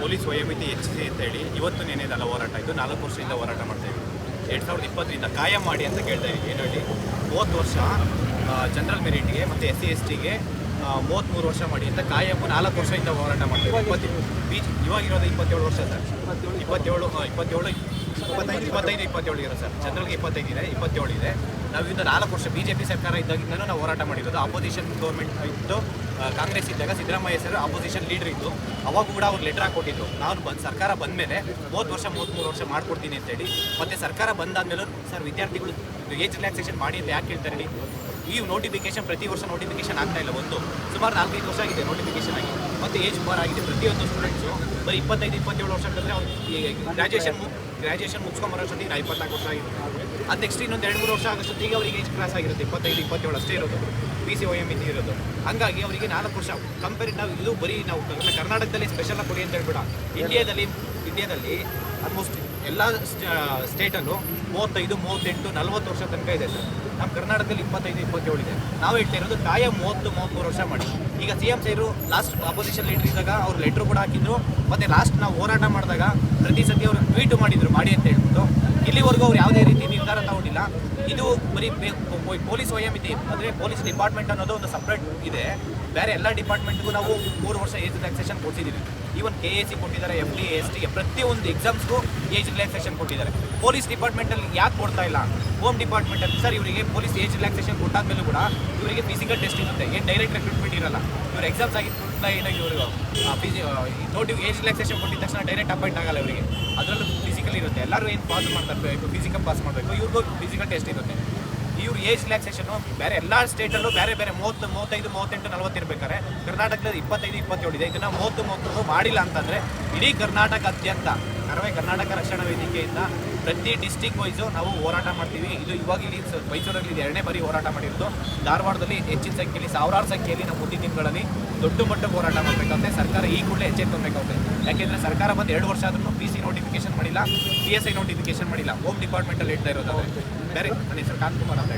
Police ವಯೋಮಿತಿ ಹೆಚ್ಚಿಸಿ ಅಂತ ಹೇಳಿ ಇವತ್ತು ನೆನೆಯದಲ್ಲ ಹೋರಾಟ ಇದು ನಾಲ್ಕು ವರ್ಷದಿಂದ ಹೋರಾಟ ಮಾಡ್ತಾ ಇದ್ದೀವಿ. ಎರಡು ಸಾವಿರದ ಇಪ್ಪತ್ತರಿಂದ ಕಾಯಂ ಮಾಡಿ ಅಂತ ಕೇಳ್ತಾ ಇದ್ದೀವಿ ಏನು ಹೇಳಿ? ಮೂವತ್ತು ವರ್ಷ ಜನರಲ್ ಮೆರಿಟ್ಗೆ ಮತ್ತು ಎಸ್ ಸಿ ಎಸ್ ಟಿಗೆ ಮೂವತ್ತ್ಮೂರು ವರ್ಷ ಮಾಡಿ ಅಂತ ಕಾಯಂ ನಾಲ್ಕು ವರ್ಷದಿಂದ ಹೋರಾಟ ಮಾಡ್ತೀವಿ ಇಪ್ಪತ್ತು ಬೀಚ್ ಇವಾಗಿರೋದು ಇಪ್ಪತ್ತೇಳು ವರ್ಷ ಸರ್. ಇಪ್ಪತ್ತೇಳು ಇಪ್ಪತ್ತೇಳು, ಇಪ್ಪತ್ತೈದು ಇಪ್ಪತ್ತೈದು, ಇಪ್ಪತ್ತೇಳು ಇರೋ ಸರ್. ಜನರಲ್ಗೆ ಇಪ್ಪತ್ತೈದು ಇದೆ, ಇಪ್ಪತ್ತೇಳು ಇದೆ. ನಾವು ನಾಲ್ಕು ವರ್ಷ ಬಿ ಜೆ ಪಿ ಸರ್ಕಾರ ಇದ್ದಾಗಿಂದಲೂ ನಾವು ಹೋರಾಟ ಮಾಡಿರೋದು. ಅಪೋಸಿಷನ್ ಗೌರ್ಮೆಂಟ್ ಇತ್ತು ಕಾಂಗ್ರೆಸ್ ಇದ್ದಾಗ ಸಿದ್ದರಾಮಯ್ಯ ಸರ್ ಅಪೋಸಿಷನ್ ಲೀಡರ್ ಇತ್ತು ಅವಾಗ ಕೂಡ ಅವ್ರು ಲೆಟರ್ ಹಾಕೊಟ್ಟಿದ್ದು ನಾನು ಬಂದು, ಸರ್ಕಾರ ಬಂದ ಮೇಲೆ ಮೂವತ್ತು ವರ್ಷ, ಮೂವತ್ತ್ಮೂರು ವರ್ಷ ಮಾಡ್ಕೊಡ್ತೀನಿ ಅಂತೇಳಿ. ಮತ್ತು ಸರ್ಕಾರ ಬಂದಾದ್ಮೇಲೂ ಸರ್ ವಿದ್ಯಾರ್ಥಿಗಳು ಏಜ್ ರಿಲ್ಯಾಕ್ಸೇಷನ್ ಮಾಡಿ ಅಂತ ಯಾಕೆ ಹೇಳ್ತಾರೆ ಹೇಳಿ ಈ ನೋಟಿಫಿಕೇಶನ್ ಪ್ರತಿ ವರ್ಷ ನೋಟಿಫಿಕೇಶನ್ ಆಗ್ತಾ ಇಲ್ಲ ಒಂದು ಸುಮಾರು ನಾಲ್ಕೈದು ವರ್ಷ ಆಗಿದೆ ನೋಟಿಫಿಕೇಶನ್ ಆಗಿ. ಮತ್ತೆ ಏಜ್ ಬಾರ್ ಆಗಿದೆ. ಪ್ರತಿಯೊಂದು ಸ್ಟೂಡೆಂಟ್ಸು ಬರೀ ಇಪ್ಪತ್ತೈದು, ಇಪ್ಪತ್ತೇಳು ವರ್ಷ ಕಳೆದ್ರೆ ಅವ್ರು ಗ್ರಾಜುಯೇಷನ್ ಗ್ರಾಜುಯೇಷನ್ ಮುಗಿಸ್ಕೊಂಬರೋ ಅಷ್ಟೊತ್ತಿಗೆ ನಾ ಇಪ್ಪತ್ನಾಲ್ಕು ವರ್ಷ ಆಗಿದೆ. ಅದು ನೆಕ್ಸ್ಟ್ ಇನ್ನೊಂದು ಎರಡು, ಮೂರು ವರ್ಷ ಆಗೋಷ್ಟೊತ್ತಿಗೆ ಅವರಿಗೆ ಏಜ್ ಕ್ಲಾಸ್ ಆಗಿರುತ್ತೆ. ಇಪ್ಪತ್ತೈದು, ಇಪ್ಪತ್ತೇಳು ಅಷ್ಟೇ ಇರೋದು. ಪಿ ಸಿ ಒ ಎಂ ಇತಿ ಇರೋದು. ಹಾಗಾಗಿ ಅವರಿಗೆ ನಾಲ್ಕು ವರ್ಷ ಕಂಪೇರ್ ನಾವು ಇದು ಬರೀ ನಾವು ಕರ್ನಾಟಕದಲ್ಲಿ ಸ್ಪೆಷಲ್ ಆಗಿ ಕೊಡಿ ಅಂತ ಹೇಳ್ಬೇಡ. ಇಂಡಿಯಾದಲ್ಲಿ ಇಂಡಿಯಾದಲ್ಲಿ ಆಲ್ಮೋಸ್ಟ್ ಎಲ್ಲ ಸ್ಟೇಟಲ್ಲೂ ಮೂವತ್ತೈದು, ಮೂವತ್ತೆಂಟು, ನಲ್ವತ್ತು ವರ್ಷ ತನಕ ಇದೆ ಸರ್. ನಮ್ಮ ಕರ್ನಾಟಕದಲ್ಲಿ ಇಪ್ಪತ್ತೈದು, ಇಪ್ಪತ್ತೇಳು ಇದೆ. ನಾವು ಹೇಳ್ತಾ ಇರೋದು ಕಾಯ ಮೂವತ್ತು ಮೂವತ್ತ್ಮೂರು ವರ್ಷ ಮಾಡಿ. ಈಗ C M sir last opposition leader ಇದ್ದಾಗ ಅವ್ರು ಲೆಟ್ರ್ ಕೂಡ ಹಾಕಿದ್ರು. ಮತ್ತೆ ಲಾಸ್ಟ್ ನಾವು ಹೋರಾಟ ಮಾಡಿದಾಗ ಪ್ರತಿ ಸತಿ ಅವರು ಟ್ವೀಟ್ ಮಾಡಿದ್ರು, ಮಾಡಿ ಅಂತ ಹೇಳ್ಬಿಟ್ಟು. ಇಲ್ಲಿವರೆಗೂ ಅವ್ರು ಯಾವುದೇ ರೀತಿ ನಿರ್ಧಾರ ತಗೊಂಡಿಲ್ಲ. ಇದು ಬರೀ ಪೊಲೀಸ್ ವಯೋಮಿತಿ ಅಂದರೆ ಪೊಲೀಸ್ ಡಿಪಾರ್ಟ್ಮೆಂಟ್ ಅನ್ನೋದು ಒಂದು ಸಪ್ರೇಟ್ ಇದೆ. ಬೇರೆ ಎಲ್ಲ ಡಿಪಾರ್ಟ್ಮೆಂಟ್ಗೂ ನಾವು ಮೂರು ವರ್ಷ ಏಜ್ ರಿಲ್ಯಾಕ್ಸೇಷನ್ ಕೊಡ್ತಿದ್ದೀವಿ ಈವನ್ ಕೆ ಎ ಸಿ ಕೊಟ್ಟಿದ್ದಾರೆ ಎಫ್ ಡಿ ಎಸ್ ಟಿ ಪ್ರತಿಯೊಂದು ಎಕ್ಸಾಮ್ಸ್ಗೂ ಏಜ್ ರಿಲ್ಯಾಕ್ಸೇಷನ್ ಕೊಟ್ಟಿದ್ದಾರೆ. ಪೊಲೀಸ್ ಡಿಪಾರ್ಟ್ಮೆಂಟಲ್ಲಿ ಯಾಕೆ ಕೊಡ್ತಾ ಇಲ್ಲ? ಹೋಮ್ ಡಿಪಾರ್ಟ್ಮೆಂಟಲ್ಲಿ ಸರ್ ಇವರಿಗೆ ಪೊಲೀಸ್ ಏಜ್ ರಿಲ್ಯಾಕ್ಸೇಷನ್ ಕೊಟ್ಟಾದ್ಮೇಲೂ ಕೂಡ ಇವರಿಗೆ ಫಿಸಿಕಲ್ ಟೆಸ್ಟ್ ಇರುತ್ತೆ. ಏನು ಡೈರೆಕ್ಟ್ ರೆಕ್ರೂಟ್ಮೆಂಟ್ ಇರಲ್ಲ. ಇವರು ಎಕ್ಸಾಮ್ಸ್ ಆಗಿ ಏನಾಗಿ ಇವರು ನೋಡಿ ಏಜ್ ರಿಲ್ಯಾಕ್ಸೇಷನ್ ಕೊಟ್ಟಿದ ತಕ್ಷಣ ಡೈರೆಕ್ಟ್ ಅಪಾಯಿಂಟ್ ಆಗಲ್ಲ ಇವರಿಗೆ. ಅದರಲ್ಲೂ ಫಿಸಿಕಲ್ ಇರುತ್ತೆ. ಎಲ್ಲರೂ ಏನು ಪಾಸ್ ಮಾಡ್ತಾರೆ ಫಿಸಿಕಲ್ ಪಾಸ್ ಮಾಡಬೇಕು. ಇವ್ರಿಗೂ ಫಿಸಿಕಲ್ ಟೆಸ್ಟ್ ಇರುತ್ತೆ. ಇವ್ರು ಏಜ್ ರಿಲ್ಯಾಕ್ಸೇಷನು ಬೇರೆ ಎಲ್ಲ ಸ್ಟೇಟಲ್ಲೂ ಬೇರೆ ಬೇರೆ ಮೂವತ್ತು, ಮೂವತ್ತೈದು, ಮೂವತ್ತೆಂಟು ನಲ್ವತ್ತು ಇರಬೇಕಾದ್ರೆ ಕರ್ನಾಟಕದಲ್ಲಿ ಇಪ್ಪತ್ತೈದು, ಇಪ್ಪತ್ತೇಳು ಇದೆ. ಇದನ್ನು ಮೂವತ್ತು ಮೂವತ್ತು ಮಾಡಿಲ್ಲ ಅಂತಂದರೆ ಇಡೀ ಕರ್ನಾಟಕಾದ್ಯಂತ ಕರವೇ ಕರ್ನಾಟಕ ರಕ್ಷಣಾ ವೇದಿಕೆಯಿಂದ ಪ್ರತಿ ಡಿಸ್ಟಿಕ್ ವೈಸು ನಾವು ಹೋರಾಟ ಮಾಡ್ತೀವಿ. ಇದು ಇವಾಗ ಇಲ್ಲಿ ಮೈಸೂರಲ್ಲಿ ಇದು ಎರಡನೇ ಬಾರಿ ಹೋರಾಟ ಮಾಡಿರೋದು. ಧಾರವಾಡದಲ್ಲಿ ಹೆಚ್ಚಿನ ಸಂಖ್ಯೆಯಲ್ಲಿ ಸಾವಿರಾರು ಸಂಖ್ಯೆಯಲ್ಲಿ ನಾವು ಮುಂದಿನ ತಿಂಗಳಲ್ಲಿ ದೊಡ್ಡ ಮಟ್ಟಕ್ಕೆ ಹೋರಾಟ ಮಾಡಬೇಕಾಗುತ್ತೆ. ಸರ್ಕಾರ ಈ ಕೂಡಲೇ ಎಚ್ಚೆತ್ತುಕೊಬೇಕಾಗುತ್ತೆ ಯಾಕೆಂದರೆ ಸರ್ಕಾರ ಬಂದು ಎರಡು ವರ್ಷ ಆದ್ರೂ ಪಿ ಸಿ ನೋಟಿಫಿಕೇಶನ್ ಮಾಡಿಲ್ಲ ಪಿ ಎಸ್ ಐ ನೋಟಿಫಿಕೇಶನ್ ಮಾಡಿಲ್ಲ. ಹೋಮ್ ಡಿಪಾರ್ಟ್ಮೆಂಟಲ್ಲಿ ಇಡ್ತಾ ಇರೋದು ಬೇರೆ ನನ್ನ ಹೆಸರು ಕಾಂತಕುಮಾರ್ ಅಂತ